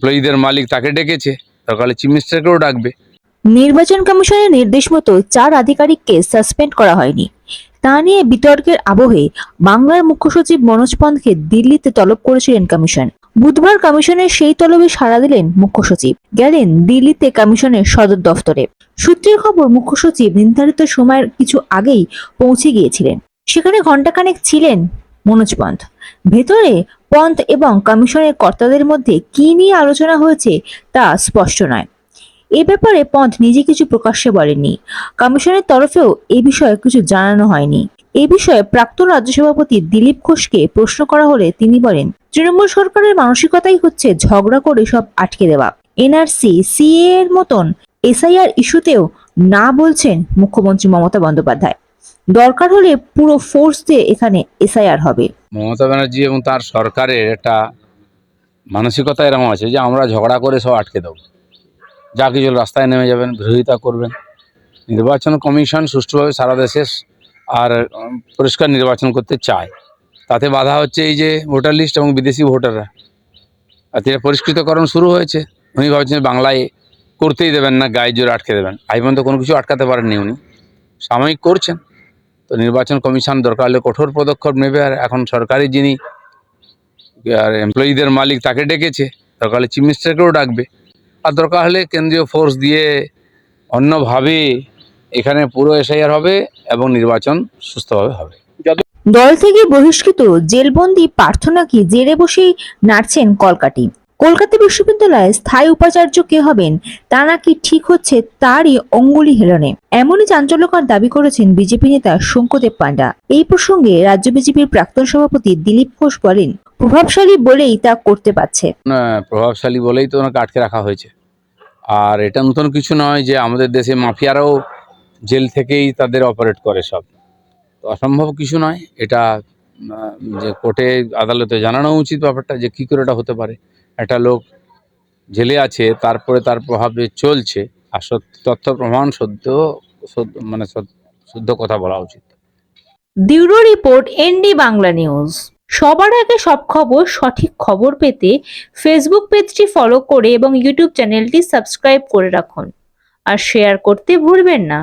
এমপ্লয়ীদের মালিক তাকে ডেকেছে। হলে চিফ মিনিস্টারকেও ডাকবে। নির্বাচন কমিশনের নির্দেশ মতো চার আধিকারিককে সাসপেন্ড করা হয়নি। তা নিয়ে বিতর্কের আবহে বাংলার মুখ্য সচিব মনোজ পন্থকে দিল্লিতে তলব করেছিলেন কমিশন। বুধবার কমিশনের সেই তলবে সাড়া দিলেন মুখ্য সচিব। গেলেন দিল্লিতে কমিশনের সদর দফতরে। সূত্রের খবর, মুখ্য সচিব নির্ধারিত সময়ের কিছু আগেই পৌঁছে গিয়েছিলেন। সেখানে ঘণ্টাখানেক ছিলেন মনোজ পন্থ। ভেতরে পন্থ এবং কমিশনের কর্তাদের মধ্যে কি নিয়ে আলোচনা হয়েছে তা স্পষ্ট নয়। এ ব্যাপারে পন্থ নিজে কিছু প্রকাশ্যে বলেননি। কমিশনের তরফেও এ বিষয়ে কিছু জানানো হয়নি। এ বিষয়ে প্রাক্তন রাজ্য সভাপতি দিলীপ ঘোষকে প্রশ্ন করা হলে তিনি বলেন, তৃণমূল সরকারের মানসিকতাই হচ্ছে ঝগড়া করে সব আটকে দেওয়া। এনআরসি সিএ এর মতন এসআইআর ইস্যুতেও না বলছেন মুখ্যমন্ত্রী মমতা বন্দ্যোপাধ্যায়। দরকার হলে পুরো ফোর্স দিয়ে এখানে এসআইআর হবে। মমতা ব্যানার্জি এবং তার সরকারের একটা মানসিকতা এরকম আছে যে আমরা ঝগড়া করে সব আটকে দেবো। যা কিছু রাস্তায় নেমে যাবেন, বিরোধিতা করবেন। নির্বাচন কমিশন সুষ্ঠুভাবে সারা দেশে আর পরিষ্কার নির্বাচন করতে চায়। তাতে বাধা হচ্ছে এই যে ভোটার লিস্ট এবং বিদেশি ভোটাররা। আর এটা পরিষ্কৃতকরণ শুরু হয়েছে, উনি ভাবছেন বাংলায় করতেই দেবেন না, গায়ে জোরে আটকে দেবেন। আই পর্যন্ত কোনো কিছু আটকাতে পারেননি উনি। সাময়িক করছেন। তো নির্বাচন কমিশন দরকার হলে কঠোর পদক্ষেপ নেবে, আর এখন সরকারি যিনি, আর এমপ্লয়ীদের মালিক তাকে ডেকেছে, দরকার হলে চিফ মিনিস্টারকেও ডাকবে। আর দরকার হলে কেন্দ্রীয় ফোর্স দিয়ে অন্যভাবে এখানে পুরো এসআইআর হবে এবং নির্বাচন সুস্থভাবে হবে। দল থেকে বহিষ্কৃত জেলবন্দি প্রার্থনাকে জেলে বসেই নাড়ছেন কলকাটি কলকাতা বিশ্ববিদ্যালয়ে স্থায়ী উপাচার্য কে হবেন, তা নাকি ঠিক হচ্ছে তারই অঙ্গুলি হেলনে। এমনই চাঞ্চল্যকর দাবি করেছেন বিজেপি নেতা শঙ্করদেব পান্ডা। এই প্রসঙ্গে রাজ্য বিজেপির প্রাক্তন সভাপতি দিলীপ ঘোষ বলেন, প্রভাবশালী বলেই তা করতে পারছে। প্রভাবশালী বলেই তো ওনাকে আটকে রাখা হয়েছে। আর এটা নতুন কিছু নয় যে আমাদের দেশে মাফিয়ারাও জেল থেকেই তাদের অপারেট করে সব। অসম্ভব কিছু নয়, এটা যে কোর্টে আদালতে জানানো উচিত ব্যাপারটা যে কী করে এটা হতে পারে। একটা লোক জেলে আছে তারপরে তার প্রভাবে চলছে আর সত্য তথ্য প্রমাণ সত্য সত্য মানে শুদ্ধ কথা বলা উচিত। Bureau report ND Bangla news. সবার আগে সব খবর সঠিক খবর পেতে ফেসবুক পেজটি ফলো করে এবং ইউটিউব চ্যানেলটি সাবস্ক্রাইব করে রাখুন। আর শেয়ার করতে ভুলবেন না।